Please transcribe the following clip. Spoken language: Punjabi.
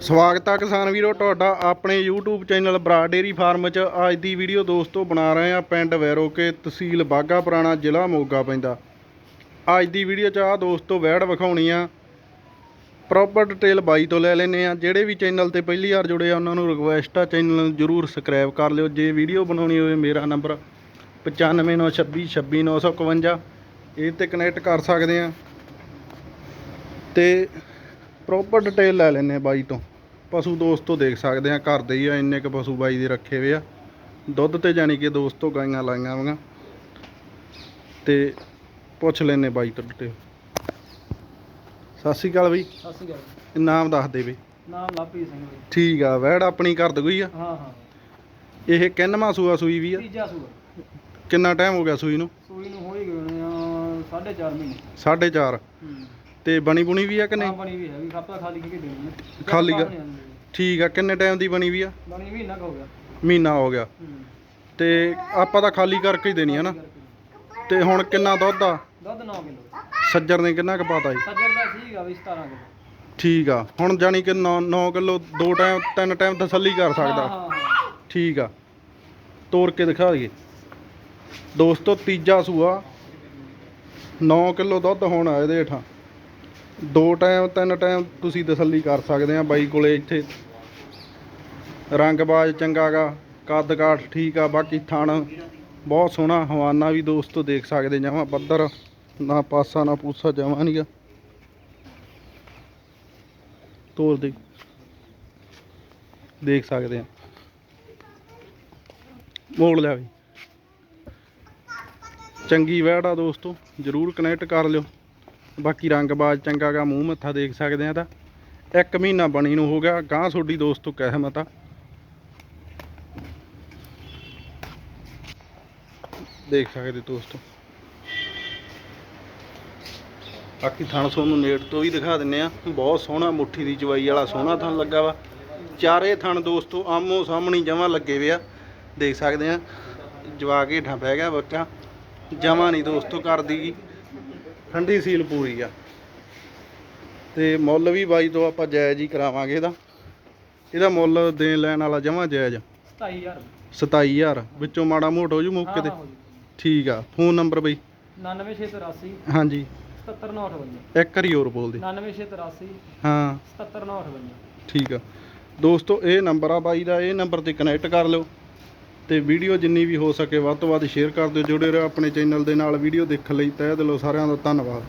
ਸਵਾਗਤ ਆ ਕਿਸਾਨ ਵੀਰੋ, ਤੁਹਾਡਾ ਆਪਣੇ YouTube channel Bara dairy farm 'ਚ। ਅੱਜ ਦੀ ਵੀਡੀਓ ਦੋਸਤੋ ਬਣਾ ਰਹੇ ਆ ਪਿੰਡ ਵੈਰੋਕੇ ਤਹਿਸੀਲ ਬਾਗਾ ਪੁਰਾਣਾ ਜ਼ਿਲ੍ਹਾ ਮੋਗਾ ਪੈਂਦਾ। ਅੱਜ ਦੀ ਵੀਡੀਓ 'ਚ ਆ ਦੋਸਤੋ ਵੈੜ ਵਿਖਾਉਣੀ ਆ। ਪ੍ਰੋਪਰ ਡਿਟੇਲ ਬਾਈ ਤੋਂ ਲੈ ਲੈਨੇ ਆ। ਜਿਹੜੇ ਵੀ ਚੈਨਲ ਤੇ ਪਹਿਲੀ ਵਾਰ ਜੁੜੇ ਆ, ਉਹਨਾਂ ਨੂੰ ਰਿਕੁਐਸਟ ਆ, ਚੈਨਲ ਨੂੰ ਜਰੂਰ ਸਬਸਕ੍ਰਾਈਬ ਕਰ ਲਿਓ। ਜੇ ਵੀਡੀਓ ਬਣਾਉਣੀ ਹੋਵੇ, ਮੇਰਾ ਨੰਬਰ 9596260951 ਇਹ ਤੇ ਕਨੈਕਟ ਕਰ ਸਕਦੇ ਆ। ਤੇ ਪ੍ਰੋਪਰ ਡਿਟੇਲ ਲੈ ਲੈਨੇ ਬਾਈ ਤੋਂ। ਪਸ਼ੂ ਦੋਸਤੋ ਦੇਖ ਸਕਦੇ ਆ ਘਰ ਦੇ ਹੀ ਆ ਇੰਨੇ ਕ ਪਸ਼ੂ ਬਾਈ ਦੇ ਰੱਖੇ ਹੋਏ ਆ। ਦੁੱਧ ਤੇ ਜਾਣੀ ਕਿ ਦੋਸਤੋ ਗਾਈਆਂ ਲਾਈਆਂ ਵਾਂ ਤੇ ਪੁੱਛ ਲੈਨੇ ਬਾਈ ਤੋਂ ਡਿਟੇਲ ਸਤਿ ਸ਼੍ਰੀ ਅਕਾਲ ਬਈ। ਸਤਿ ਸ਼੍ਰੀ ਅਕਾਲ ਨਾਮ ਦੱਸ ਦੇ ਬਈ। ਨਾਮ ਲਵਪ੍ਰੀਤ ਸਿੰਘ ਜੀ ਠੀਕ ਆ ਵੈੜ ਆਪਣੀ ਘਰ ਦਗੋਈ ਆ। ਹਾਂ ਹਾਂ। ਇਹ ਕਿੰਨਵਾਂ ਸੂਆ ਸੂਈ ਵੀ ਆ? ਤੀਜਾ ਸੂਆ। ਕਿੰਨਾ ਟਾਈਮ ਹੋ ਗਿਆ ਸੂਈ ਨੂੰ? ਸੂਈ ਨੂੰ ਹੋ ਹੀ ਗਏ ਨੇ ਆ 4.5 ਮਹੀਨੇ। 4.5 ਹੂੰ। ਤੇ ਬਣੀ ਬੁਣੀ ਵੀ ਆ ਕਿ ਹਾਂ ਨਹੀਂ ਬਣੀ ਵੀ ਹੈਗੀ ਖਾਪਾ ਖਾਲੀ ਕੀ ਦੇਣੀ ਖਾਲੀ ਗਾ-। ਠੀਕ ਆ ਕਿੰਨੇ ਟਾਈਮ ਦੀ ਬਣੀ ਵੀ ਆ? ਬਣੀ ਹੋ ਗਿਆ। ਮਹੀਨਾ ਹੋ ਗਿਆ। ਹੂੰ। ਤੇ ਆਪਾਂ ਤਾਂ ਖਾਲੀ ਕਰਕੇ ਹੀ ਦੇਣੀ ਆ ਨਾ। ਤੇ ਹੁਣ ਕਿੰਨਾ ਦੁੱਧ ਆ? ਦੁੱਧ 9 ਕਿਲੋ। ਸੱਜਰ ਨੇ ਕਿੰਨਾ ਕੁ ਪਾਤਾ ਜੀ? ਸੱਜਰ ਦਾ ਸੀਗਾ ਵੀ 17 ਕਿਲੋ। ਠੀਕ ਆ ਹੁਣ ਜਾਨੀ ਕਿ 9 9 ਕਿਲੋ ਦੋ ਟਾਈਮ ਤਿੰਨ ਟਾਈਮ ਤਸੱਲੀ ਕਰ ਹਾਂ ਸਕਦਾ। ਹਾਂ ਹਾਂ। ਠੀਕ ਆ। ਤੋੜ ਕੇ ਦਿਖਾ ਦਈਏ। ਦੋਸਤੋ ਤੀਜਾ ਸੂਆ। 9 ਕਿਲੋ ਦੁੱਧ ਹੁਣ ਆ ਇਹਦੇ ਹੇਠਾਂ। ਦੋ ਟਾਈਮ, ਤਿੰਨ ਟਾਈਮ ਤੁਸੀਂ ਤਸੱਲੀ ਕਰ ਸਕਦੇ ਆ ਬਾਈ ਕੋਲੇ ਇੱਥੇ। ਰੰਗਬਾਜ਼ ਚੰਗਾਗਾ ਕੱਦ ਕਾਠ ਠੀਕ ਆ, ਬਾਕੀ ਥਣ ਬਹੁਤ ਸੋਹਣਾ, ਹਵਾਨਾ ਵੀ ਦੋਸਤੋ ਦੇਖ ਸਕਦੇ ਜਮਾਂ ਪੱਧਰ, ਨਾ ਪਾਸਾ, ਨਾ ਪੂਸਾ ਜਾਵਾਂ ਨਹੀਂਗਾ ਤੋੜ ਦੇ। ਦੇਖ ਸਕਦੇ ਆ। ਮੋੜ ਲਿਆ ਵੀ। ਚੰਗੀ ਵੈੜ ਆ ਦੋਸਤੋ, ਜਰੂਰ ਕਨੈਕਟ ਕਰ ਲਿਓ। ਬਾਕੀ ਰੰਗਬਾਜ਼ ਚੰਗਾ ਗਾ, ਮੂੰਹ ਮੱਥਾ ਦੇਖ ਸਕਦੇ ਆ ਤਾਂ। ਇੱਕ ਮਹੀਨਾ ਬਣੀ ਨੂੰ ਹੋ ਗਿਆ ਗਾਂ ਤੁਹਾਡੀ ਦੋਸਤੋ ਕਹਿਮਤ ਆ ਦੇਖ ਸਕਦੇ ਦੋਸਤੋ। ਬਾਕੀ ਥਣ ਤੁਹਾਨੂੰ ਨੇੜ ਤੋਂ ਵੀ ਦਿਖਾ ਦਿੰਨੇ ਆ। ਬਹੁਤ ਸੋਹਣਾ ਮੁੱਠੀ ਦੀ ਚਵਾਈ ਵਾਲਾ ਸੋਹਣਾ ਥਣ ਲੱਗਾ ਵਾ। ਚਾਰੇ ਥਣ ਦੋਸਤੋ, ਆਮੋ ਸਾਹਮਣੀ ਜਮਾਂ ਲੱਗੇ ਵੇ ਆ। ਦੇਖ ਸਕਦੇ ਆ ਜਵਾ ਕੇ ਹੇਠਾਂ ਪੈ ਗਿਆ ਬੱਚਾ। ਜਮਾਂ ਨਹੀਂ ਦੋਸਤੋ ਕਰਦੀ ਗੀ। ਠੰਡੀ ਸੀਲ ਪੂਰੀ ਆ। ਤੇ ਮੁੱਲ ਵੀ ਬਾਈ ਤੋਂ ਆਪਾਂ ਜਾਇਜ਼ ਹੀ ਕਰਾਵਾਂਗੇ ਇਹਦਾ। ਇਹਦਾ ਮੁੱਲ ਦੇਣ ਲੈਣ ਵਾਲਾ ਜਮਾਂ ਜਾਇਜ਼ 27000 27000 ਵਿੱਚੋਂ ਮਾੜਾ ਮੋਟ ਹੋ ਜੂ ਮੌਕੇ ਤੇ। ਠੀਕ ਆ। ਫੋਨ ਨੰਬਰ ਬਈ। 99683 ਹਾਂਜੀ। 77958 ਇੱਕ ਵਾਰੀ ਹੋਰ ਬੋਲ ਦੇ। 99683 ਹਾਂ। 77958 ਠੀਕ ਆ। ਦੋਸਤੋ ਇਹ ਨੰਬਰ ਆ ਬਾਈ ਦਾ। ਇਹ ਨੰਬਰ ਤੇ ਕਨੈਕਟ ਕਰ ਲਿਓ। ਤੇ ਵੀਡੀਓ ਜਿੰਨੀ ਵੀ ਹੋ ਸਕੇ ਵੱਧ ਤੋਂ ਵੱਧ ਸ਼ੇਅਰ ਕਰ ਦਿਓ, ਜੁੜੇ ਰਹੋ ਆਪਣੇ ਚੈਨਲ ਦੇ ਨਾਲ। ਵੀਡੀਓ ਦੇਖਣ ਲਈ ਤਹਿ ਦਿਲੋਂ ਸਾਰਿਆਂ ਦਾ ਧੰਨਵਾਦ।